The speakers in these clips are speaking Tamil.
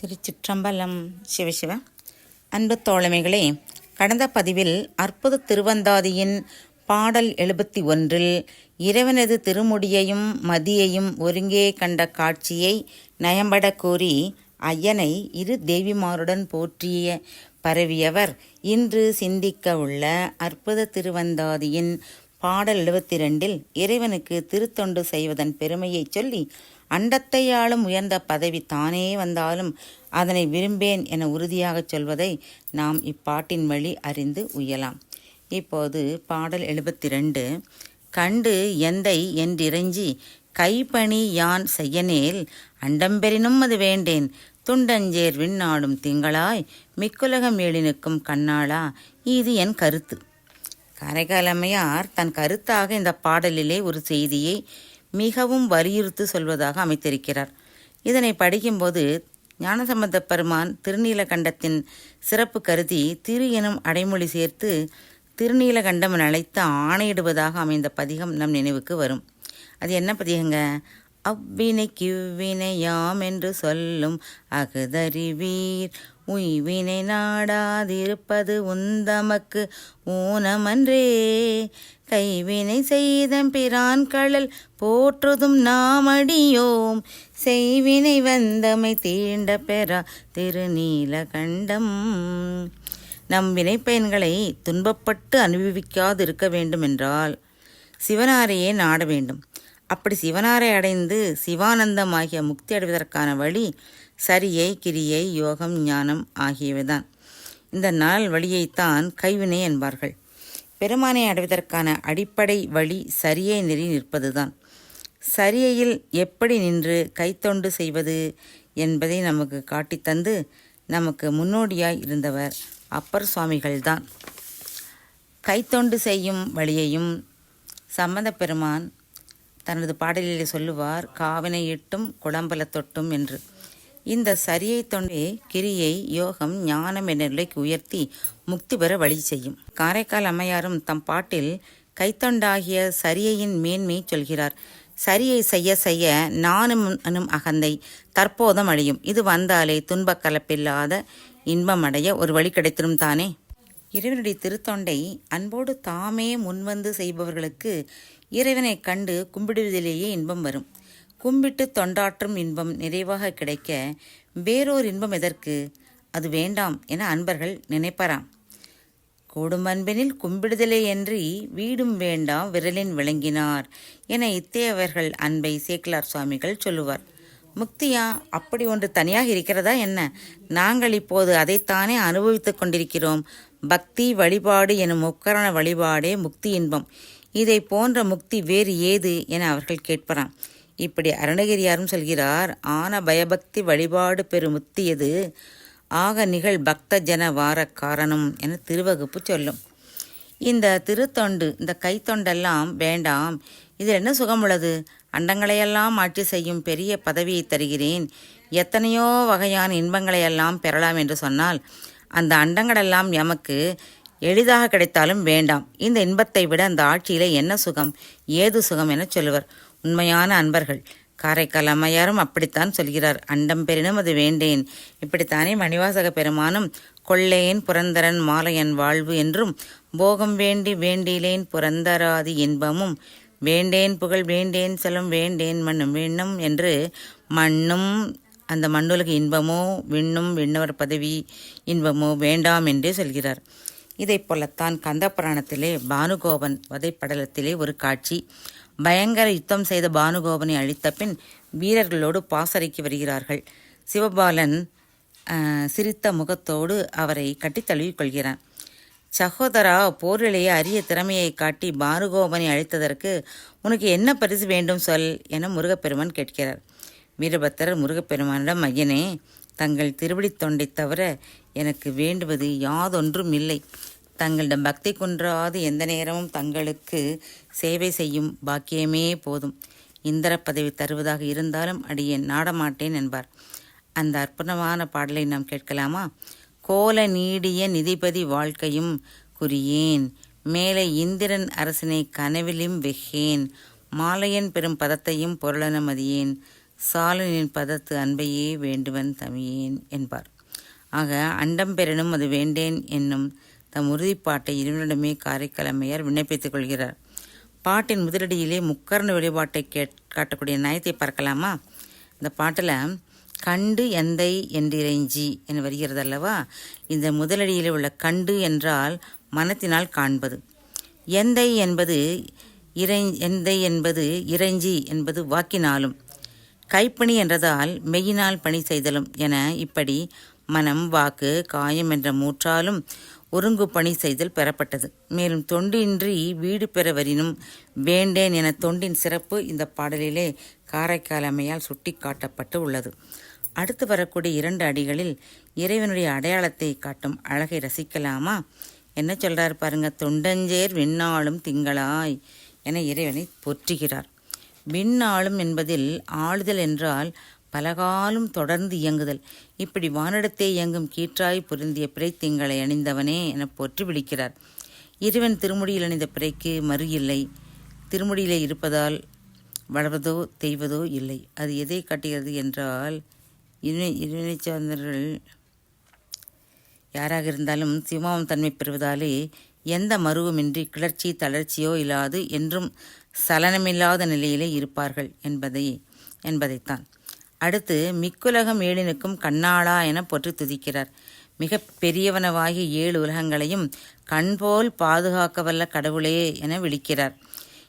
திருச்சிற்றம்பலம் சிவசிவ. அன்பு தோழமைகளே கடந்த பதிவில் அற்புத திருவந்தாதியின் பாடல் எழுபத்தி ஒன்றில் இறைவனது திருமுடியையும் மதியையும் ஒருங்கே கண்ட காட்சியை நயம்பட கூறி ஐயனை இரு தேவிமாருடன் போற்றிய பரவியவர் இன்று சிந்திக்க உள்ள அற்புத திருவந்தாதியின் பாடல் எழுபத்தி ரெண்டில் இறைவனுக்கு திருத்தொண்டு செய்வதன் பெருமையைச் சொல்லி அண்டத்தை ஆளும் உயர்ந்த பதவி தானே வந்தாலும் அதனை விரும்பேன் என உறுதியாகச் சொல்வதை நாம் இப்பாட்டின் வழி அறிந்து உயலாம். இப்போது பாடல் எழுபத்தி ரெண்டு கண்டு எந்தை என்றிறைஞ்சி கைப்பணி யான் செய்யனேல் அண்டம்பெறினும் அது வேண்டேன். துண்டஞ்சேர் விண்ணாடும் திங்களாய் மிக்குலகம் எழினுக்கும் கண்ணாளா இது என் கருத்து. கரைகலமையார் தன் கருத்தாக இந்த பாடலிலே ஒரு செய்தியை மிகவும் வலியுறுத்தி சொல்வதாக அமைத்திருக்கிறார். இதனை படிக்கும்போது ஞானசம்பந்த பெருமான் திருநீலகண்டத்தின் சிறப்பு கருதி திரு எனும் அடைமொழி சேர்த்து திருநீலகண்டம் அழைத்து ஆணையிடுவதாக அமைந்த பதிகம் நம் நினைவுக்கு வரும். அது என்ன பதிகங்க? அவ்வினைக்கு இவ்வினையாம் என்று சொல்லும் அகுதறிவீர் உய்வினை நாடாதிருப்பது உந்தமக்கு ஊனமன்றே. கைவினை செய்தம் பிரான் கடல் போற்றுதும் நாமடியோம். செய்வினை வந்தமை தீண்ட பெறா திருநீலகண்டம் நம் வினைப்பயன்களை துன்பப்பட்டு அனுபவிக்காதிருக்க வேண்டுமென்றால் சிவனாரையே நாட வேண்டும். அப்படி சிவனாரை அடைந்து சிவானந்தமாகிய முக்தி அடைவதற்கான வழி சரியை கிரியை யோகம் ஞானம் ஆகியவைதான். இந்த நாள் வழியைத்தான் கைவினை என்பார்கள். பெருமானை அடைவதற்கான அடிப்படை வழி சரியை நெறி நிற்பதுதான். சரியையில் எப்படி நின்று கைத்தொண்டு செய்வது என்பதை நமக்கு காட்டித்தந்து நமக்கு முன்னோடியாய் இருந்தவர் அப்பர் சுவாமிகள்தான். கைத்தொண்டு செய்யும் வழியையும் சம்பந்த பெருமான் தனது பாடலிலே சொல்லுவார் காவினை இட்டும் குடம்பல தொட்டும் என்று. இந்த சரியை தொண்டே கிரியை யோகம் ஞானம் என்ற நிலைக்கு உயர்த்தி முக்தி பெற வழி செய்யும். காரைக்கால் அம்மையாரும் தம் பாட்டில் கைத்தொண்டாகிய சரியையின் மேன்மை சொல்கிறார். சரியை செய்ய செய்ய நானும் அகந்தை தற்போதும் அழியும். இது வந்தாலே துன்பக் கலப்பில்லாத இன்பம் அடைய ஒரு வழி கிடைத்திடும் தானே? இறைவனுடைய திருத்தொண்டை அன்போடு தாமே முன்வந்து செய்பவர்களுக்கு இறைவனை கண்டு கும்பிடுவதிலேயே இன்பம் வரும். கும்பிட்டு தொண்டாற்றும் இன்பம் நிறைவாக கிடைக்க வேறோர் இன்பம் எதற்கு? அது வேண்டாம் என அன்பர்கள் நினைப்பாராம். கூடும் அன்பெனில் கும்பிடுதலேயன்றி வீடும் வேண்டாம் விரலின் விளங்கினார் என இத்தேவர்கள் அன்பை சேக்கிலார் சுவாமிகள் சொல்லுவார். முக்தியா அப்படி ஒன்று தனியாக இருக்கிறதா என்ன? நாங்கள் இப்போது அதைத்தானே அனுபவித்துக் கொண்டிருக்கிறோம். பக்தி வழிபாடு எனும் முக்கரண வழிபாடே முக்தி இன்பம். இதை போன்ற முக்தி வேறு ஏது என அவர்கள் கேட்பராம். இப்படி அருணகிரியாரும் சொல்கிறார் ஆன பயபக்தி வழிபாடு பெருமுத்தி எது? ஆக நிகழ் பக்த ஜன வார காரணம் என திருவகுப்பு சொல்லும். இந்த திருத்தொண்டு இந்த கைத்தொண்டெல்லாம் வேண்டாம். இதில் என்ன சுகம் உள்ளது? அண்டங்களையெல்லாம் ஆட்சி செய்யும் பெரிய பதவியை தருகிறேன். எத்தனையோ வகையான இன்பங்களையெல்லாம் பெறலாம் என்று சொன்னால் அந்த அண்டங்களெல்லாம் எமக்கு எளிதாக கிடைத்தாலும் வேண்டாம். இந்த இன்பத்தை விட அந்த ஆட்சியில என்ன சுகம்? ஏது சுகம் என சொல்லுவர் உண்மையான அன்பர்கள். காரைக்கால் அம்மையாரும் அப்படித்தான் சொல்கிறார். அண்டம் பெறினும் அது வேண்டேன். இப்படித்தானே மணிவாசக பெருமானும் கொள்ளையேன் புரந்தரன் மாலையன் வாழ்வு என்றும் போகம் வேண்டி வேண்டிலேன் புரந்தராதி இன்பமும் வேண்டேன் புகழ் வேண்டேன் செல்வம் வேண்டேன் மண்ணும் விண்ணும் என்று மண்ணும் அந்த மண்ணுலக இன்பமோ விண்ணும் விண்ணவர் பதவி இன்பமோ வேண்டாம் என்றே சொல்கிறார். இதைப் போலத்தான் கந்த புராணத்திலே பானுகோபன் வதைப்படலத்திலே ஒரு காட்சி. பயங்கர யுத்தம் செய்த பானுகோபனை அழித்த பின் வீரர்களோடு பாசறைக்கு வருகிறார்கள். சிவபாலன் சிரித்த முகத்தோடு அவரை கட்டித் தழுவிக் கொள்கிறான். சகோதரா போரிலேயே அரிய திறமையை காட்டி பானுகோபனை அழித்ததற்கு உனக்கு என்ன பரிசு வேண்டும் சொல் என முருகப்பெருமான் கேட்கிறார். வீரபத்திரர் முருகப்பெருமானிடம் ஐயனே தங்கள் திருவடி தொண்டை தவிர எனக்கு வேண்டுவது யாதொன்றும் இல்லை. தங்களிடம் பக்தி குன்றாது எந்த நேரமும் தங்களுக்கு சேவை செய்யும் பாக்கியமே போதும். இந்திர பதவி தருவதாக இருந்தாலும் அடியேன் நாடமாட்டேன் என்பார். அந்த அற்புதமான பாடலை நாம் கேட்கலாமா? கோல நீடிய நிதிபதி வாழ்க்கையும் குறியேன். மேலே இந்திரன் அரசனை கனவிலும் வெகேன். மாலையன் பெரும் பதத்தையும் பொருளனமதியேன் சாலனின் பதத்து அன்பையே வேண்டுவன் தமியேன் என்பார். ஆக அண்டம் பெறனும் அது வேண்டேன் என்னும் தம் உறுதிப்பாட்டை இறைவனிடமே காரைக்கிழமையார் விண்ணப்பித்துக் கொள்கிறார். பாட்டின் முதலடியிலே முக்கர்ண வெளிப்பாட்டை கேட் காட்டக்கூடிய நயத்தை பார்க்கலாமா? இந்த பாட்டில் கண்டு எந்தை என்றிறைஞ்சி என வருகிறது அல்லவா இந்த முதலடியில் உள்ள கண்டு என்றால் மனத்தினால் காண்பது. எந்தை என்பது இறை எந்தை என்பது இறைஞ்சி என்பது வாக்கினாலும் கைப்பணி என்றதால் மெய்யினால் பணி செய்தலும் என இப்படி மனம் வாக்கு காயம் என்ற மூற்றாலும் ஒருங்கு பணி செய்தல் பெறப்பட்டது. மேலும் தொண்டின்றி வீடு பெற வரினும் வேண்டேன் என தொண்டின் சிறப்பு இந்த பாடலிலே காரைக்கால் அம்மையால் சுட்டி காட்டப்பட்டு உள்ளது. அடுத்து வரக்கூடிய இரண்டு அடிகளில் இறைவனுடைய அடையாளத்தை காட்டும் அழகை ரசிக்கலாமா? என்ன சொல்றார் பாருங்க தொண்டஞ்சேர் விண்ணாளும் திங்களாய் என இறைவனை போற்றுகிறார். விண்ணாளும் என்பதில் ஆளுதல் என்றால் பலகாலம் தொடர்ந்து இயங்குதல். இப்படி வானிடத்தே இயங்கும் கீற்றாய் பொருந்திய பிறை திங்களை அணிந்தவனே என போற்றி விழிக்கிறார். இறைவன் திருமுடியில் அணிந்த பிறைக்கு மறு இல்லை. திருமுடியிலே இருப்பதால் வளர்வதோ தெய்வதோ இல்லை. அது எதை காட்டுகிறது என்றால் இறை இறைவனை சார்ந்தவர்கள் யாராக இருந்தாலும் சிவமாவும் தன்மை பெறுவதாலே எந்த மருவுமின்றி கிளர்ச்சி தளர்ச்சியோ இல்லாது என்றும் சலனமில்லாத நிலையிலே இருப்பார்கள் என்பதை என்பதைத்தான். அடுத்து மிக்குலகம் ஏழினுக்கும் கண்ணாளா என போற்றி துதிக்கிறார். மிக பெரியவனவாகிய ஏழு உலகங்களையும் கண்போல் பாதுகாக்க வல்ல கடவுளே என விழிக்கிறார்.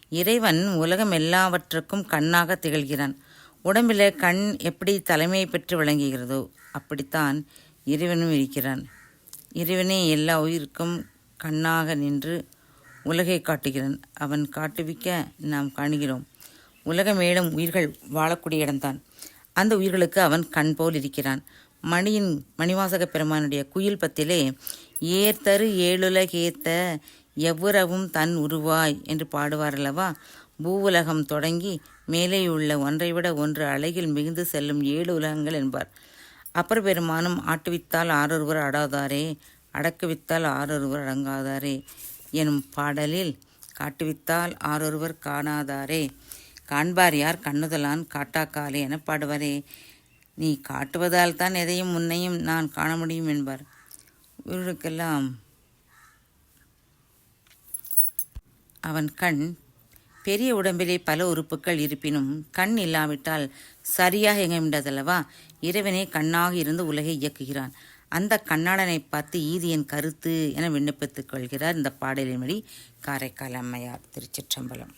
இறைவன் உலகம் எல்லாவற்றுக்கும் கண்ணாக திகழ்கிறான். உடம்பில் கண் எப்படி தலைமை பெற்று விளங்குகிறதோ அப்படித்தான் இறைவனும் இருக்கிறான். இறைவனே எல்லா உயிருக்கும் கண்ணாக நின்று உலகை காட்டுகிறான். அவன் காட்டுவிக்க நாம் காணுகிறோம். உலகம் மேலும் உயிர்கள் வாழக்கூடிய இடம்தான். அந்த உயிர்களுக்கு அவன் கண் போல் இருக்கிறான். மணியின் மணிவாசக பெருமானுடைய குயில் பத்திலே ஏர்த்தரு ஏழுலகேத்த எவ்வுறவும் தன் உருவாய் என்று பாடுவார் அல்லவா பூவுலகம் தொடங்கி மேலேயுள்ள ஒன்றை விட ஒன்று அழகில் மிகுந்து செல்லும் ஏழு உலகங்கள் என்பார். அப்பர் பெருமானும் ஆட்டுவித்தால் ஆறொருவர் அடாதாரே அடக்குவித்தால் ஆறொருவர் அடங்காதாரே எனும் பாடலில் காட்டுவித்தால் ஆறொருவர் காணாதாரே காண்பார் யார் கண்ணுதலான் காட்டாக்காலே என பாடுவாரே நீ காட்டுவதால் தான் எதையும் முன்னையும் நான் காண முடியும் என்பார். இவர்களுக்கெல்லாம் அவன் கண் பெரிய உடம்பிலே பல உறுப்புகள் இருப்பினும் கண் இல்லாவிட்டால் சரியாக இயங்கமின்றதல்லவா இறைவனே கண்ணாக இருந்து உலகை இயக்குகிறான். அந்த கண்ணாடனை பார்த்து ஈதியின் கருத்து என விண்ணப்பித்துக் கொள்கிறார் இந்த பாடலின்படி காரைக்கால் அம்மையார் திருச்சிற்றம்பலம்.